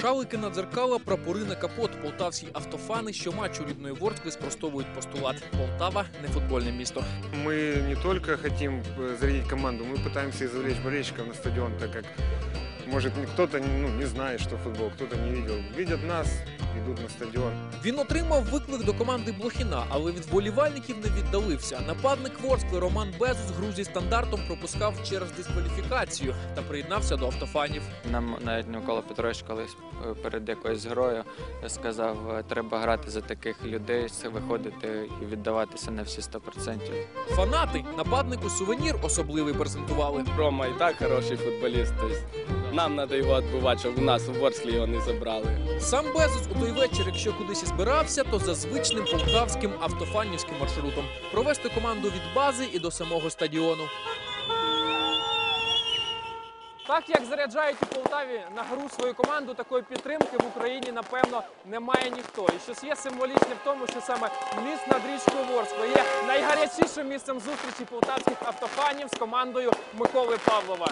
Шалики на дзеркала, прапори на капот. Полтавські автофани щоматчу рідної Ворскли спростовують постулат. Полтава не футбольне місто. Мы не только хотим э, зарядить команду, мы пытаемся и завлечь болельщиков на стадион, так как, может, кто-то ну, не знает, что футбол, кто-то не видел. Видят нас, идут на стадион. Він отримав виклик до команди Блохіна, але від вболівальників не віддалився. Нападник Ворскли Роман Безус грузі стандартом пропускав через дискваліфікацію та приєднався до автофанів. Нам навіть Микола Петрович колись е, перед якоюсь грою сказав, е, треба грати за таких людей, виходити і віддаватися на всі 100%. Фанати нападнику сувенір особливий презентували. Рома и так хороший футболист. То есть нам надо его отбывать, чтобы у нас в Ворскле его не забрали. Сам Безус у той вечір, якщо кудись і збирався, то за звичним полтавським автофанівським маршрутом провести команду від бази і до самого стадіону. Так як заряджають у Полтаві на гру свою команду, такої підтримки в Україні напевно немає ніхто. І щось є символічне в тому, що саме міст над річкою Ворскла є найгарячішим місцем зустрічі полтавських автофанів з командою Миколи Павлова.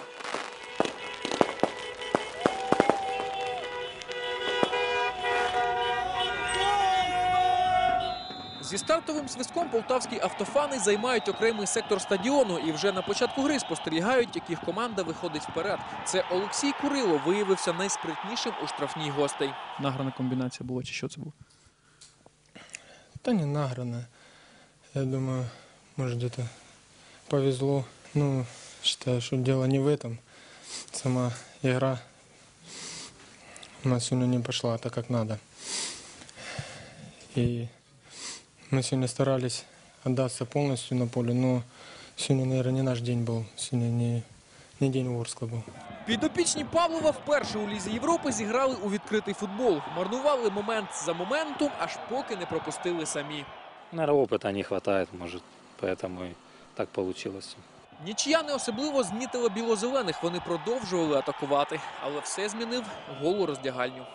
Зі стартовим свистком полтавські автофани займають окремий сектор стадіону і вже на початку гри спостерігають, яких команда виходить вперед. Це Олексій Курило виявився найспритнішим у штрафній гостей. Награна комбінація була чи що це було? Да не награно. Я думаю, может где-то повезло. Ну, считаю, что дело не в этом. Сама игра у нас сегодня не пошла так, как надо. И мы сегодня старались отдаться полностью на поле, но сегодня, наверное, не наш день был. Сегодня не, не день Ворскла был. Підопічні Павлова вперше у Лізі Європи зіграли у відкритий футбол. Марнували момент за моментом, аж поки не пропустили самі. Наверное, опыта не хватает, может, поэтому и так получилось. Нічия не особливо знітила білозелених. Вони продовжували атакувати, але все змінив гол у роздягальню.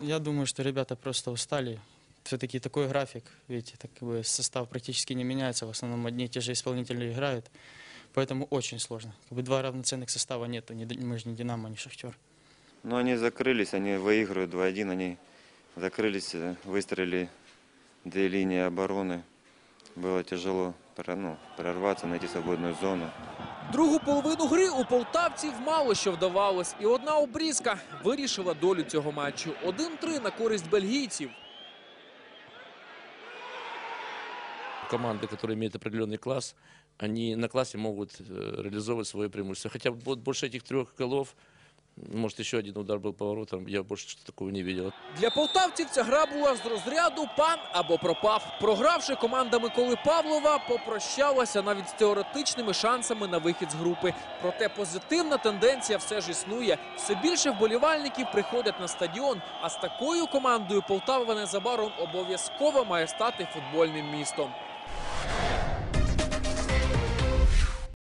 Я думаю, что ребята просто устали. Все-таки такой график, видите, так как бы состав практически не меняется, в основном одни и те же исполнители играют, поэтому очень сложно. Как бы два равноценных состава нету, ни Д- мы же не Динамо, не Шахтер. Но они закрылись, они выигрывают 2-1, они закрылись, э, выстроили две линии обороны. Было тяжело пора- ну, прорваться, найти свободную зону. Другу половину гри у полтавців мало що вдавалось, і одна обрізка вирішила долю цього матчу. 1-3 на користь бельгійців. команды, которые имеют определенный класс, они на классе могут э, реализовывать свое преимущество. Хотя вот больше этих трех голов, может, еще один удар был поворотом, я больше такого не видел. Для полтавців ця гра була з розряду пан або пропав. Програвши, команда Миколи Павлова попрощалася навіть з теоретичними шансами на вихід з групи. Проте позитивна тенденція все ж існує. Все більше вболівальників приходять на стадіон. А з такою командою Полтава незабаром обов'язково має стати футбольним містом.